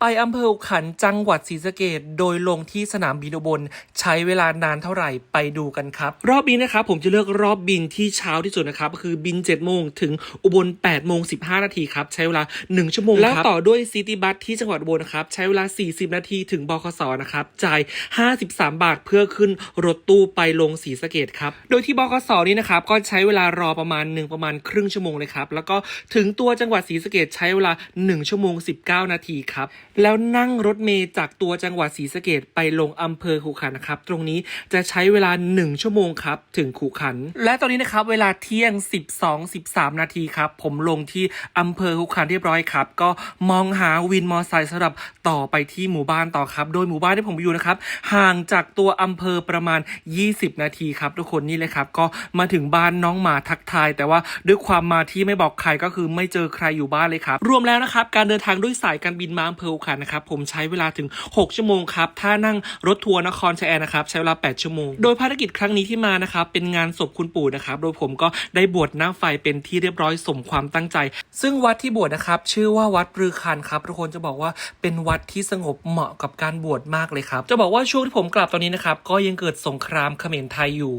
ไปอำเภอขุขันธ์จังหวัดศรีสะเกดโดยลงที่สนามบินอุบลใช้เวลานานเท่าไหร่ไปดูกันครับ รอบบินนะครับผมจะเลือกรอบบินที่เช้าที่สุดนะครับก็คือบิน7โมงถึงอุบล8โมง15นาทีครับใช้เวลา 1 ชั่วโมงแล้วต่อด้วยซิตี้บัสที่จังหวัดอุบลนะครับใช้เวลา 40 นาทีถึงบคสนะครับจ่าย 53 บาทเพื่อขึ้นรถตู้ไปลงศรีสะเกดครับโดยที่บคสนี่นะครับก็ใช้เวลารอประมาณหนึ่งประมาณครึ่งชั่วโมงเลยครับแล้วก็ถึงตัวจังหวัดศรีสะเกดใช้เวลา 1 ชั่วโมง 19 นาทีครับ แล้วนั่งรถเมย์จากตัวจังหวัดศรีสะเกดไปลงอำเภอขุขันนะครับ ตรงนี้จะใช้เวลา 1 ชั่วโมงครับ ถึงขุขัน และตอนนี้นะครับ เวลาเที่ยง 12 13 นาทีครับ ผมลงที่อำเภอขุขันเรียบร้อยครับ ก็มองหาวินมอไซค์สำหรับต่อไปที่หมู่บ้านต่อครับ โดยหมู่บ้านที่ผมอยู่นะครับ ห่างจากตัวอำเภอประมาณ 20 นาทีครับ ทุกคนนี่เลยครับ ก็มาถึงบ้านน้องหมาทักทาย แต่ว่าด้วยความมาที่ไม่บอกใครก็คือไม่เจอใครอยู่บ้านเลยครับ รวมแล้วนะครับ การเดินทางด้วยสายการบินมาอำเภอขุขันธ์นะครับผมใช้เวลาถึง 6 ชั่วโมงครับถ้านั่งรถทัวร์นครชัยแอร์นะครับใช้เวลา 8 ชั่วโมง โดยภารกิจครั้งนี้ที่มานะครับเป็นงานศพคุณปู่นะครับโดยผมก็ได้บวชหน้าไฟเป็นที่เรียบร้อยสมความตั้งใจ ซึ่งวัดที่บวชนะครับชื่อว่าวัดรือคันครับทุกคนจะบอกว่าเป็นวัดที่สงบเหมาะกับการบวชมากเลยครับจะบอกว่าช่วงที่ผมกลับตอนนี้นะครับก็ยังเกิดสงครามเขมรไทยอยู่